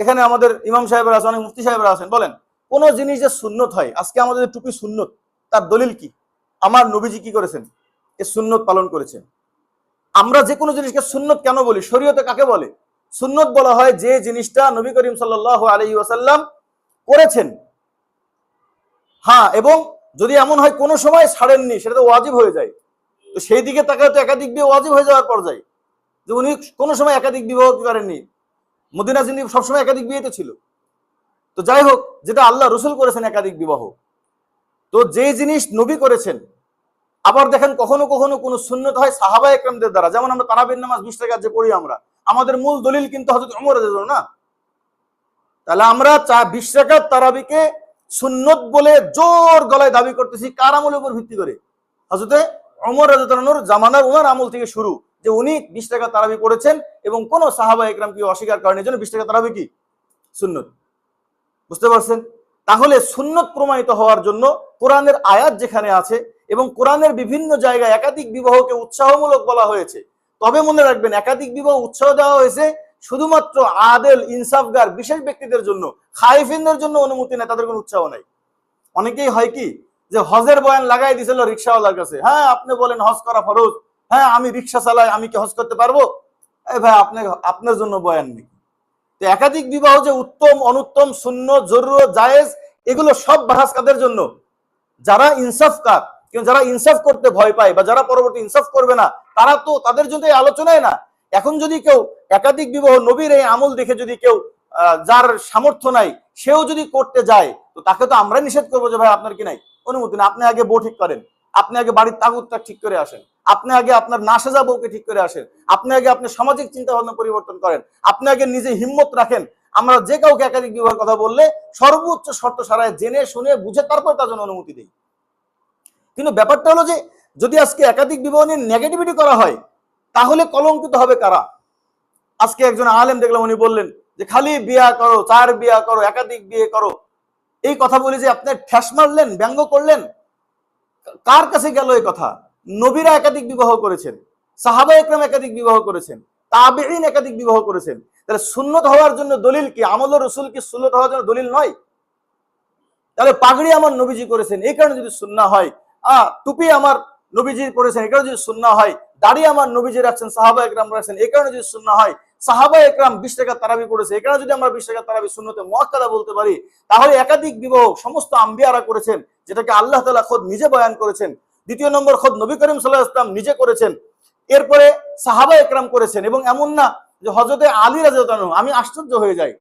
এখানে আমাদের ইমাম সাহেবরা আছেন, অনেক মুফতি সাহেবরা আছেন। বলেন, কোন জিনিস যে সুন্নত হয়, আজকে আমাদের টুপি সুন্নত, তার দলিল কি? আমার নবীজি কি করেছেন? এ সুন্নত পালন করেছেন। আমরা যে কোনো জিনিসকে সুন্নত কেন বলি? শরীয়তে কাকে বলে? সুন্নত বলা হয় যে জিনিসটা নবী করিম সাল্লাল্লাহু আলাইহি ওয়াসাল্লাম করেছেন। হ্যাঁ এবং যদি এমন হয় কোনো সময় ছাড়েননি, সেটা তো ওয়াজিব হয়ে যায়। তো সেই দিকে তাকালে তো একাধিক বিয়ে ওয়াজিব হয়ে যাওয়ার পর্যায়ে। যে উনি কোনো সময় একাধিক বিবাহ করেননি। মদিনা জিন্দি সবসময় একাধিক বিয়েতে ছিল। তো যাই হোক, যেটা আল্লাহ রসুল করেছেন একাধিক বিবাহ। তো যে জিনিস নবী করেছেন, আবার দেখেন কখনো কখনো কোনো শূন্যত হয় সাহাবা একরামদের দ্বারা। যেমন আমরা তারাবির নামাজ বিশ টাকা যে পড়ি আমরা, আমাদের মূল দলিল কিন্তু হজরত রাদিয়াল্লাহু না? তাহলে আমরা চা বিশ টাকার তারাবিকে সুন্নত বলে জোর গলায় দাবি করতেছি, কার আমলের উপর ভিত্তি করে? হজরতে অমর রাজতানুর জামানার উনার আমল থেকে শুরু। যে উনি বিশ টাকা তারাবি করেছেন এবং কোন সাহাবা একরাম কি অস্বীকার করেন। জন্য বিশ টাকা তারাবি কি? সুন্নত। বুঝতে পারছেন? তাহলে সুন্নত প্রমাণিত হওয়ার জন্য কোরআনের আয়াত যেখানে আছে এবং কোরআনের বিভিন্ন জায়গায় একাধিক বিবাহকে উৎসাহমূলক বলা হয়েছে। তবে মনে রাখবেন, একাধিক বিবাহ উৎসাহ দেওয়া হয়েছে শুধুমাত্র আদেল, ইনসাফগার, বিশেষ ব্যক্তিদের জন্য খাইফিনদের জন্য অনুমতি নেই, তাদের কোনো উৎসাহ নাই। অনেকেই হয় কি, যে হজের বয়ান লাগাই দিছিল রিক্সাওয়ালার কাছে। হ্যাঁ আপনি বলেন হজ করা ফরজ হ্যাঁ আমি রিক্সা চালাই, আমি কি হজ করতে পারব? ভাই আপনি আপনার জন্য বয়ান নেই। তো একাধিক বিবাহ যে উত্তম, অনুত্তম, শূন্য জরুর জায়েজ, এগুলো সব বাহাস কাদের জন্য? যারা ইনসাফকার, কিন্তু যারা ইনসাফ করতে ভয় পায় বা যারা পরবর্তী ইনসাফ করবে না, তারা তো তাদের জন্য এই আলোচনায় না। এখন যদি কেউ একাধিক বিবাহ নবীর এই আমল দেখে যদি কেউ যার সামর্থ্য নাই, সেও যদি করতে যায়, তো তাকে তো আমরা নিষেধ করব যে ভাই, আপনার কি নাই? অনুমতি না আপনি আগে বউ ঠিক করেন। আপনি আগে বাড়ির তাগুতটা ঠিক করে আসেন। আপনি আগে আপনার না সাজা বউকে ঠিক করে আসেন। আপনি আগে আপনি সামাজিক চিন্তা ভাবনা পরিবর্তন করেন। আপনি আগে নিজে হিম্মত রাখেন। আমরা যে কাউকে একাধিক বিবাহের কথা বললে সর্বোচ্চ শর্ত সারায় জেনে, শুনে, বুঝে তারপর তার জন্য অনুমতি দিই। কিন্তু ব্যাপারটা হলো যে, যদি আজকে একাধিক বিবাহ নিয়ে নেগেটিভিটি করা হয়, তাহলে কলঙ্কিত হবে কারা? আজকে একজন আলেম দেখলাম, উনি বললেন যে, খালি বিয়া করো, চার বিয়া করো, একাধিক বিয়ে করো। এই কথা বলি যে আপনি ঠ্যাস মারলেন, ব্যঙ্গ করলেন। কার কাছে গেল এই কথা? নবীরা একাধিক বিবাহ করেছেন, সাহাবা একরাম একাধিক বিবাহ করেছেন তাবেইন একাধিক বিবাহ করেছেন। তাহলে সুন্নত হওয়ার জন্য দলিল কি? আমল রসুল কি সুন্নত হওয়ার জন্য দলিল নয়? তাহলে পাগড়ি আমার নবীজি করেছেন, এই কারণে যদি সুন্না হয় আহ টুপি আমার নবীজি করেছেন এই কারণে যদি সুন্না হয়, দাড়ি আমার নবীজি রাখছেন, সাহাবা একরাম রাখছেন, এই কারণে যদি সুন্না হয়, সাহাবা একরাম বিশ টাকা তারাবি করেছে এই কারণে যদি আমরা বিশ টাকা তারাবি শূন্যতে মহাকাদা বলতে পারি, তাহলে একাধিক বিবাহ সমস্ত আম্বিয়ারা করেছেন, যেটাকে আল্লাহ তালা খোদ নিজে বয়ান করেছেন দ্বিতীয় নম্বর খোদ নবী করিম সাল্লাহ ইসলাম নিজে করেছেন। এরপরে সাহাবা একরাম করেছেন এবং এমন না যে হজরতে আলী রাজা আমি আশ্চর্য হয়ে যাই।